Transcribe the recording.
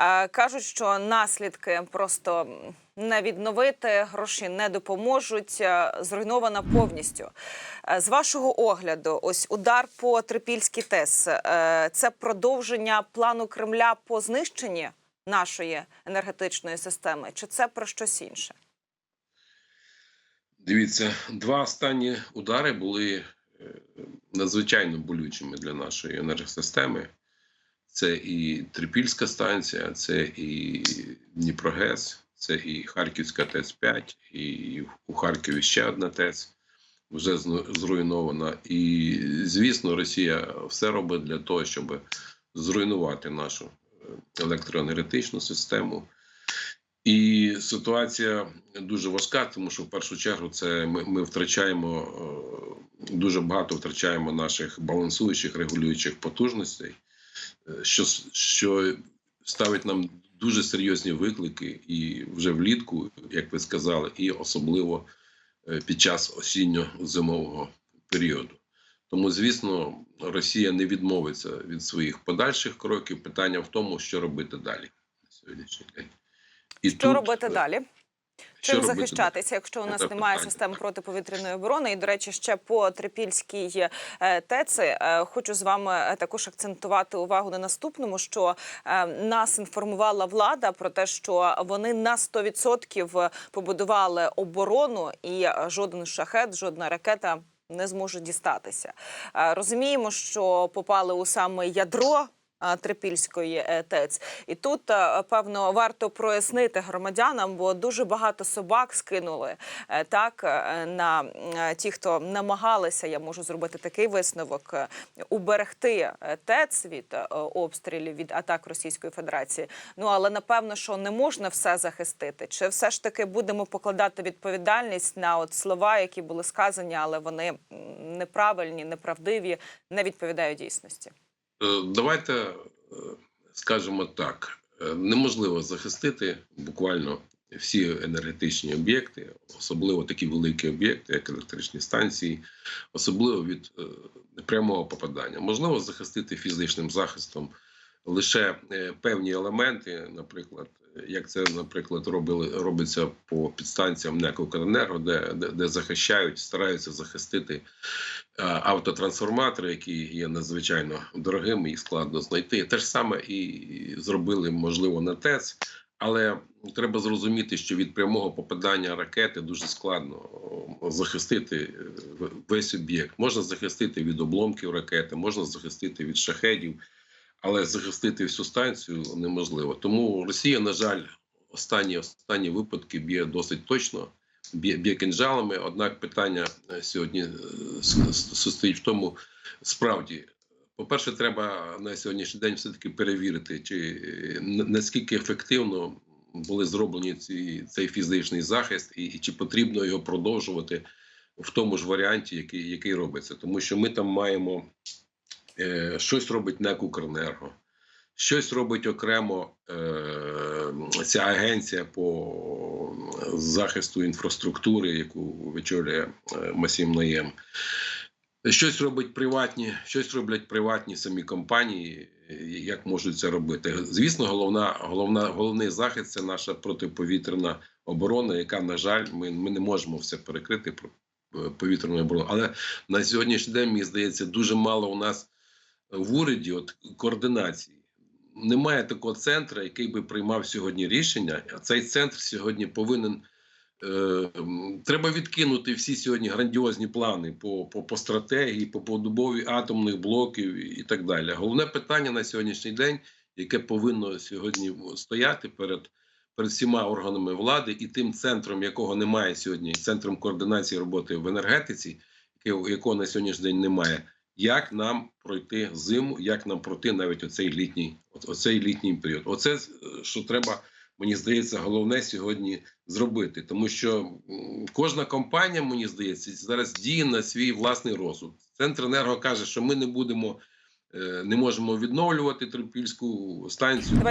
Е, Кажуть, що наслідки просто не відновити, гроші не допоможуть. е, Зруйнована повністю. Е, З вашого огляду, ось удар по Трипільській ТЕС це продовження плану Кремля по знищенні нашої енергетичної системи, чи це про щось інше? Дивіться, два останні удари були надзвичайно болючими для нашої енергосистеми. Це і Трипільська станція, це і Дніпрогес, це і Харківська ТЕЦ-5, і у Харкові ще одна ТЕЦ вже зруйнована. І, звісно, Росія все робить для того, щоб зруйнувати нашу е, електроенергетичну систему. І ситуація дуже важка, тому що в першу чергу це ми, ми втрачаємо е, дуже багато втрачаємо наших балансуючих регулюючих потужностей, що, що ставить нам дуже серйозні виклики, і вже влітку, як ви сказали, і особливо е, під час осінньо-зимового періоду. Тому, звісно, Росія не відмовиться від своїх подальших кроків. Питання в тому, що робити далі на сьогоднішній день. І Що тут, робити е, далі? Чим робити захищатися, якщо у нас Це немає питання. систем протиповітряної оборони? І, до речі, ще по Трипільській е, ТЕЦи е, хочу з вами е, також акцентувати увагу на наступному, що е, нас інформувала влада про те, що вони на 100% побудували оборону, і е, жоден шахет, жодна ракета не зможе дістатися. Е, Розуміємо, що попали у саме ядро. Трипільської е, ТЕЦ, і тут е, певно варто прояснити громадянам, бо дуже багато собак скинули е, так на ті, хто намагалися, я можу зробити такий висновок, уберегти ТЕЦ від обстрілів від атак Російської Федерації. Ну але напевно, що не можна все захистити. Чи все ж таки будемо покладати відповідальність на от слова, які були сказані, але вони неправильні, неправдиві, не відповідають дійсності. Е, Давайте е, скажемо так: Е, неможливо захистити буквально всі енергетичні об'єкти, особливо такі великі об'єкти, як електричні станції, особливо від прямого попадання. Можливо захистити фізичним захистом лише певні елементи, наприклад, як це, наприклад, робили робиться по підстанціям НЕК де, де, де захищають, стараються захистити е, автотрансформатори, які є надзвичайно дорогими, їх складно знайти. Те ж саме і зробили, можливо, на ТЕЦ. Але треба зрозуміти, що від прямого попадання ракети дуже складно захистити е, весь об'єкт. Можна захистити від обломків ракети, можна захистити від шахедів, але захистити всю станцію неможливо. Тому Росія, на жаль, останні останні випадки б'є досить точно, б'є б'є кинджалами. Однак питання е, сьогодні е, состоїть в тому, справді. По-перше, треба на сьогоднішній день все-таки перевірити, чи е, наскільки ефективно були зроблені ці, цей фізичний захист, і, і чи потрібно його продовжувати в тому ж варіанті, який, який робиться. Тому що ми там маємо щось робить НЕК «Укренерго», щось робить окремо е, ця агенція по захисту інфраструктури, яку вичолює е, Масім Наєм. Щось робить приватні, щось роблять приватні самі компанії, е, як можуть це робити. Звісно, головна, головна, головний захист це наша протиповітряна оборона, яка, на жаль, ми, ми не можемо все перекрити е, повітряною обороною. Але на сьогоднішній день, мені здається, дуже мало у нас в уряді от, координації. Немає такого центру, який би приймав сьогодні рішення. А цей центр сьогодні повинен. Е, треба відкинути всі сьогодні грандіозні плани по, по, по стратегії, по побудові атомних блоків і так далі. Головне питання на сьогоднішній день, яке повинно сьогодні стояти перед, перед всіма органами влади і тим центром, якого немає сьогодні, центром координації роботи в енергетиці, якого на сьогоднішній день немає. Як нам пройти зиму, як нам пройти навіть оцей літній, оцей літній період? Оце е, що треба, мені здається, головне сьогодні зробити, тому що кожна компанія, мені здається, зараз діє на свій власний розсуд. Центренерго каже, що ми не будемо, е, не можемо відновлювати Трипільську станцію.